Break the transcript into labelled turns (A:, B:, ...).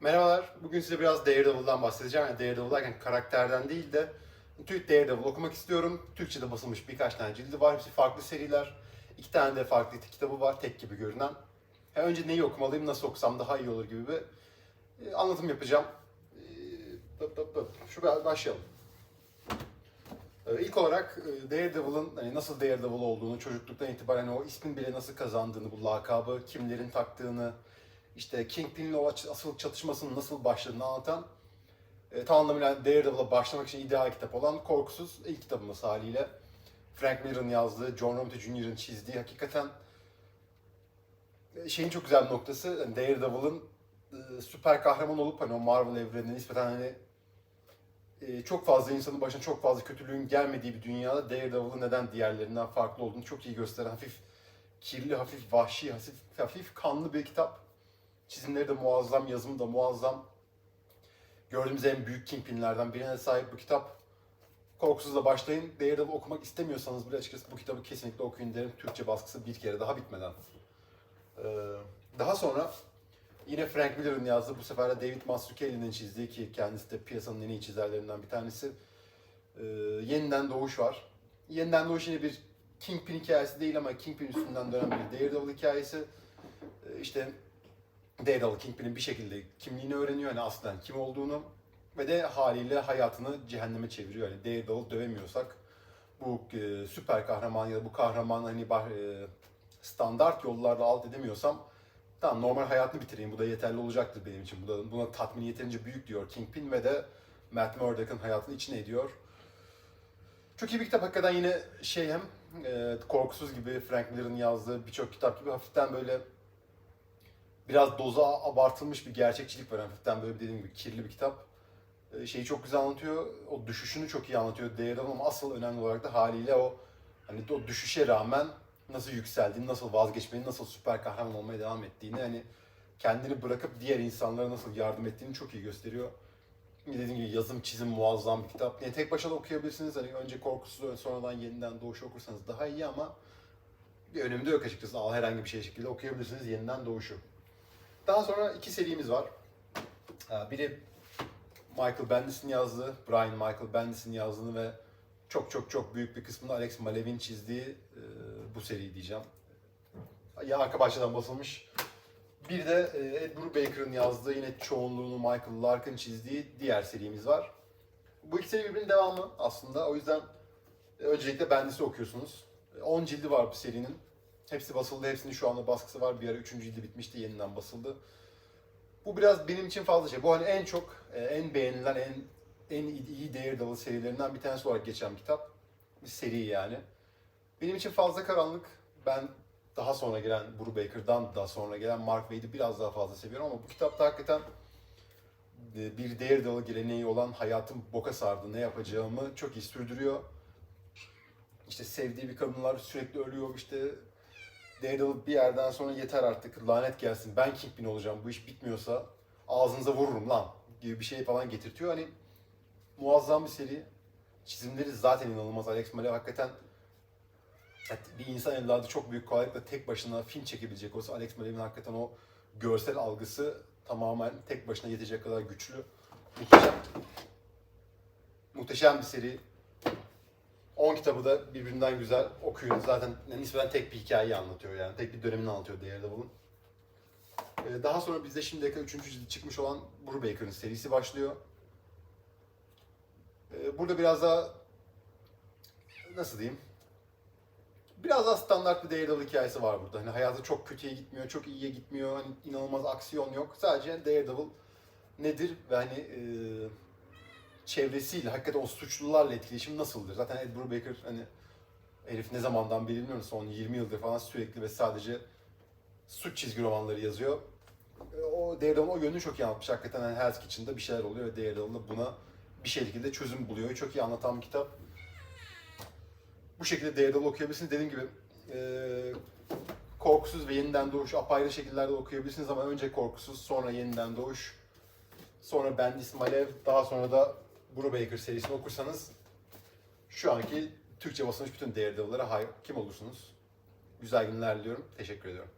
A: Merhabalar. Bugün size biraz Daredevil'dan bahsedeceğim. Yani Daredevil derken karakterden değil de Türk Daredevil okumak istiyorum. Türkçe'de basılmış birkaç tane cildi var. Hepsi farklı seriler. İki tane de farklı kitabı var. Tek gibi görünen. Ha, önce neyi okumalıyım, nasıl okusam daha iyi olur gibi bir e, anlatım yapacağım. Dıp dıp dıp. Şu başlayalım. E, İlk olarak e, Daredevil'ın hani nasıl Daredevil olduğunu, çocukluktan itibaren o ismin bile nasıl kazandığını, bu lakabı kimlerin taktığını, işte Kingpin'le o asıl çatışmasının nasıl başladığını anlatan e, tam anlamıyla Daredevil'a başlamak için ideal kitap olan Korkusuz ilk kitabımız haliyle. Frank Miller'ın yazdığı, John Romita Jr.'ın çizdiği hakikaten e, şeyin çok güzel noktası yani Daredevil'ın e, süper kahraman olup hani o Marvel evrenine nispeten hani e, çok fazla insanın başına çok fazla kötülüğün gelmediği bir dünyada Daredevil'ın neden diğerlerinden farklı olduğunu çok iyi gösteren hafif kirli, hafif vahşi, hafif, hafif kanlı bir kitap. Çizimleri de muazzam, yazımı da muazzam. Gördüğümüz en büyük kingpinlerden birine sahip bu kitap. Korkusuzla başlayın. Daredevil okumak istemiyorsanız bile açıkçası bu kitabı kesinlikle okuyun derim. Türkçe baskısı bir kere daha bitmeden. Ee, daha sonra yine Frank Miller'ın yazdığı bu sefer de David Mazzucchelli'nin çizdiği ki kendisi de piyasanın en iyi çizerlerinden bir tanesi. Ee, Yeniden Doğuş var. Yeniden Doğuş yine bir Kingpin hikayesi değil ama Kingpin üstünden dönen bir Daredevil hikayesi. Ee, işte Daredevil Kingpin'in bir şekilde kimliğini öğreniyor yani aslen kim olduğunu ve de haliyle hayatını cehenneme çeviriyor. Yani Daredevil dövemiyorsak bu e, süper kahraman ya da bu kahraman hani bah- e, standart yollarla alt edemiyorsam tamam normal hayatını bitireyim bu da yeterli olacaktır benim için. Bu da, buna tatmin yeterince büyük diyor Kingpin ve de Matt Murdock'ın hayatını içine ediyor. Çok iyi bir kitap hakikaten yine şey hem e, Korkusuz gibi Frank Miller'ın yazdığı birçok kitap gibi hafiften böyle biraz doza abartılmış bir gerçekçilik var. Hafiften böyle dediğim gibi kirli bir kitap. Ee, Şeyi çok güzel anlatıyor. O düşüşünü çok iyi anlatıyor Daredevil ama asıl önemli olarak da haliyle o hani o düşüşe rağmen nasıl yükseldiğini, nasıl vazgeçmeyi, nasıl süper kahraman olmaya devam ettiğini hani kendini bırakıp diğer insanlara nasıl yardım ettiğini çok iyi gösteriyor. Dediğim gibi yazım çizim muazzam bir kitap. Yani tek başına okuyabilirsiniz. Hani önce korkusuz sonradan yeniden doğuşu okursanız daha iyi ama bir önemi de yok açıkçası. Al herhangi bir şey şekilde okuyabilirsiniz yeniden doğuşu. Daha sonra iki serimiz var. Ee, Biri Michael Bendis'in yazdığı, Brian Michael Bendis'in yazdığını ve çok çok çok büyük bir kısmını Alex Malevin çizdiği e, bu seri diyeceğim. Ya arka bahçeden basılmış. Bir de e, Ed Brubaker'ın yazdığı yine çoğunluğunu Michael Lark'ın çizdiği diğer serimiz var. Bu iki seri birbirinin devamı aslında. O yüzden e, öncelikle Bendis'i okuyorsunuz. E, 10 cildi var bu serinin. Hepsi basıldı. Hepsinin şu anda baskısı var. Bir ara 3. cildi bitmişti. Yeniden basıldı. Bu biraz benim için fazla şey. Bu hani en çok, e, en beğenilen, en en iyi Daredevil serilerinden bir tanesi olarak geçen kitap. Bir seri yani. Benim için fazla karanlık. Ben daha sonra gelen Brubaker'dan daha sonra gelen Mark Waid'i biraz daha fazla seviyorum ama bu kitapta hakikaten e, bir Daredevil geleneği olan hayatım boka sardı, ne yapacağımı çok iyi sürdürüyor. İşte sevdiği bir kadınlar sürekli ölüyor, işte Daredevil bir yerden sonra yeter artık lanet gelsin ben Kingpin olacağım bu iş bitmiyorsa ağzınıza vururum lan gibi bir şey falan getirtiyor. Hani muazzam bir seri. Çizimleri zaten inanılmaz. Alex Malev hakikaten bir insan evladı çok büyük kolaylıkla tek başına film çekebilecek olsa Alex Malev'in hakikaten o görsel algısı tamamen tek başına yetecek kadar güçlü. Muhteşem, muhteşem bir seri. 10 kitabı da birbirinden güzel okuyun. Zaten nispeten tek bir hikayeyi anlatıyor yani. Tek bir dönemini anlatıyor Daredevil'ın. Ee, Daha sonra bizde şimdiye kadar 3. cildi çıkmış olan Brubaker'ın serisi başlıyor. Ee, Burada biraz daha nasıl diyeyim? Biraz daha standart bir Daredevil hikayesi var burada. Hani hayatı çok kötüye gitmiyor, çok iyiye gitmiyor. Hani inanılmaz aksiyon yok. Sadece Daredevil nedir ve hani e, çevresiyle, hakikaten o suçlularla etkileşim nasıldır? Zaten Ed Brubaker hani herif ne zamandan beri bilmiyorum son 20 yıldır falan sürekli ve sadece suç çizgi romanları yazıyor. E, O Daredevil o yönünü çok iyi anlatmış. Hakikaten hani Hell's Kitchen'da bir şeyler oluyor ve Daredevil de buna bir şekilde çözüm buluyor. Çok iyi anlatan bir kitap. Bu şekilde Daredevil okuyabilirsiniz. Dediğim gibi e, korkusuz ve yeniden doğuş apayrı şekillerde okuyabilirsiniz ama önce korkusuz sonra yeniden doğuş sonra Bendis Malev, daha sonra da Brubaker serisini okursanız şu anki Türkçe basılmış bütün Daredevil'lara hakim olursunuz. Güzel günler diliyorum. Teşekkür ediyorum.